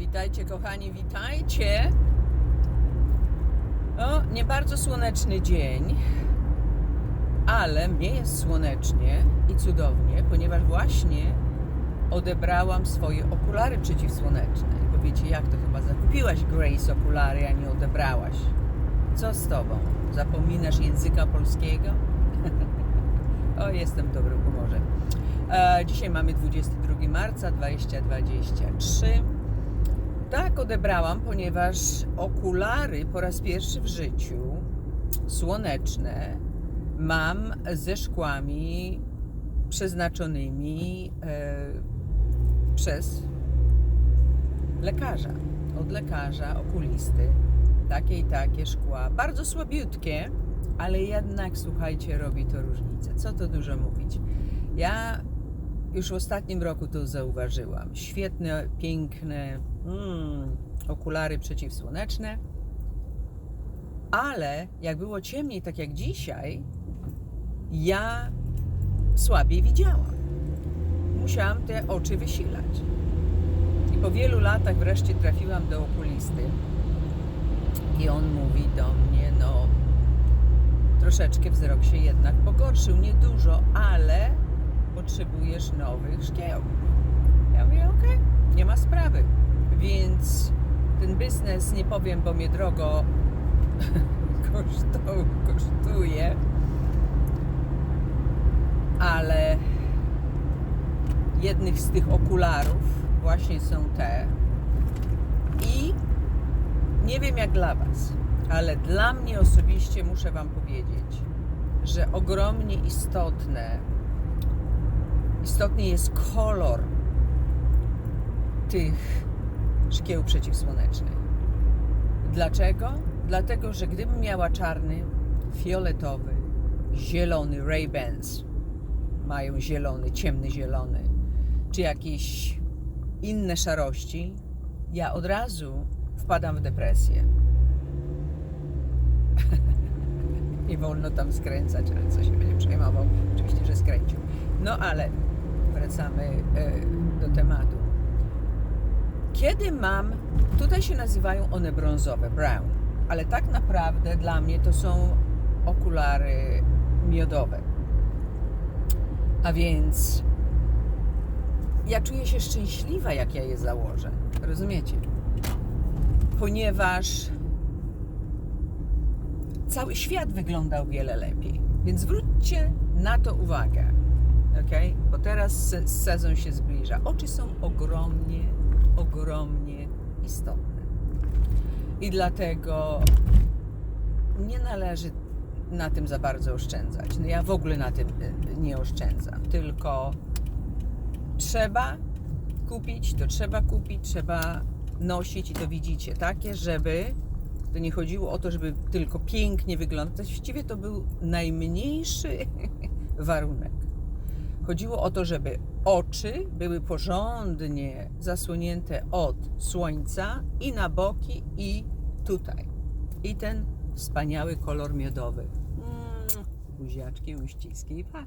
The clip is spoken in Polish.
Witajcie kochani, witajcie. O, nie bardzo słoneczny dzień, ale mnie jest słonecznie i cudownie, ponieważ właśnie odebrałam swoje okulary przeciwsłoneczne. I powiecie, jak to chyba zakupiłaś Grace okulary, a nie odebrałaś? Co z tobą? Zapominasz języka polskiego? o, jestem w dobrym humorze. E, dzisiaj mamy 22 marca 2023. Tak odebrałam, ponieważ okulary po raz pierwszy w życiu słoneczne mam ze szkłami przeznaczonymi e, przez lekarza. Od lekarza, okulisty. Takie i takie szkła. Bardzo słabiutkie, ale jednak, słuchajcie, robi to różnicę. Co to dużo mówić. Ja już w ostatnim roku to zauważyłam. Świetne, piękne mm, okulary przeciwsłoneczne, ale jak było ciemniej, tak jak dzisiaj, ja słabiej widziałam. Musiałam te oczy wysilać. I po wielu latach wreszcie trafiłam do okulisty i on mówi do mnie, no troszeczkę wzrok się jednak pogorszył, niedużo, ale potrzebujesz nowych szkieł. Ja mówię, okej, nie ma sprawy. Więc ten biznes, nie powiem, bo mnie drogo kosztuje, ale jednych z tych okularów właśnie są te. I nie wiem jak dla Was, ale dla mnie osobiście muszę Wam powiedzieć, że ogromnie istotne istotny jest kolor tych szkieł przeciwsłonecznych. Dlaczego? Dlatego, że gdybym miała czarny, fioletowy, zielony Ray-Bans, mają zielony, ciemny zielony, czy jakieś inne szarości, ja od razu wpadam w depresję. Nie wolno tam skręcać, ale co się będzie przejmował? Oczywiście, że skręcił. No ale wracamy e, do tematu. Kiedy mam, tutaj się nazywają one brązowe, brown, ale tak naprawdę dla mnie to są okulary miodowe. A więc ja czuję się szczęśliwa, jak ja je założę. Rozumiecie? Ponieważ cały świat wyglądał wiele lepiej. Więc zwróćcie na to uwagę. ok? Bo teraz se- sezon się zbliża. Oczy są ogromnie, ogromnie istotne. I dlatego nie należy na tym za bardzo oszczędzać. No ja w ogóle na tym nie oszczędzam, tylko trzeba kupić, to trzeba kupić, trzeba nosić i to widzicie, takie, żeby to nie chodziło o to, żeby tylko pięknie wyglądać. Właściwie to był najmniejszy warunek. Chodziło o to, żeby oczy były porządnie zasłonięte od słońca i na boki, i tutaj. I ten wspaniały kolor miodowy. Mm, buziaczki, uściski, pa.